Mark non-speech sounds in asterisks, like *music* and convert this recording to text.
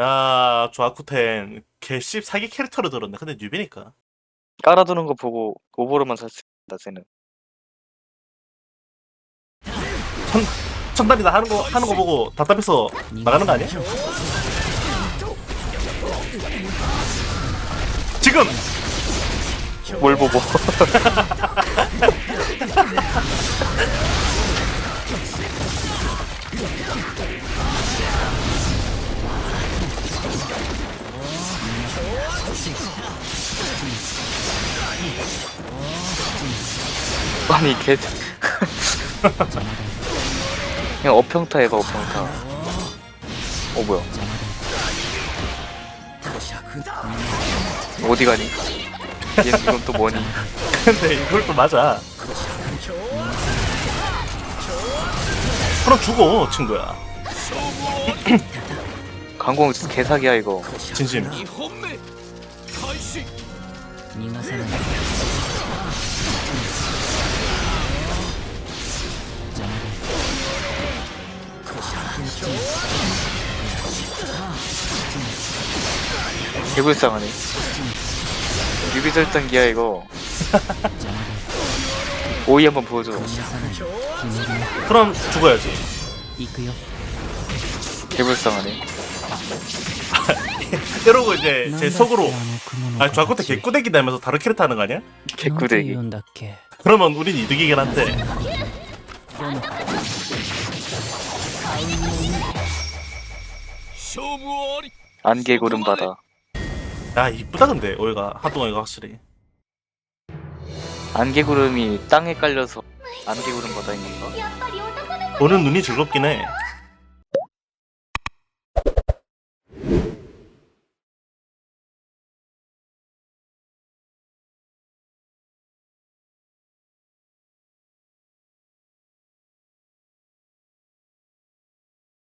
야 조아쿠텐 개씹 사기 캐릭터로 들었네. 근데 뉴비니까. 깔아두는 거 보고 오버로만 샀습니다 쟤는. 천단이다. 하는 거 하는 거 보고 답답해서 나가는 거 아니야? 지금! 뭘 보고 *laughs* 아니 개 그냥 어평타 해봐 어평타 어 뭐야 어디 가니? 얘 이건 또 뭐니? 근데 이걸 또 맞아 그럼 죽어 친구야 강공 개사기야 이거 진심 2本目開始逃がさない邪魔だ 개불쌍하네. 뮤비 설정기야 이거. *laughs* 오이 한번 보여줘. 그럼 죽어야지. 개불쌍하네. 이러고 이제 제 속으로 아 좌코테 개꾸대기 되면서 다른 캐릭터 하는 거 아니야? 개꾸대기. 그러면 우린 이득이긴 한데 안개구름 바다. 야 이쁘다 근데 오이가 하동이가 확실히 안개구름이 땅에 깔려서 안개구름 바다인 건가? 오는 눈이 즐겁긴 해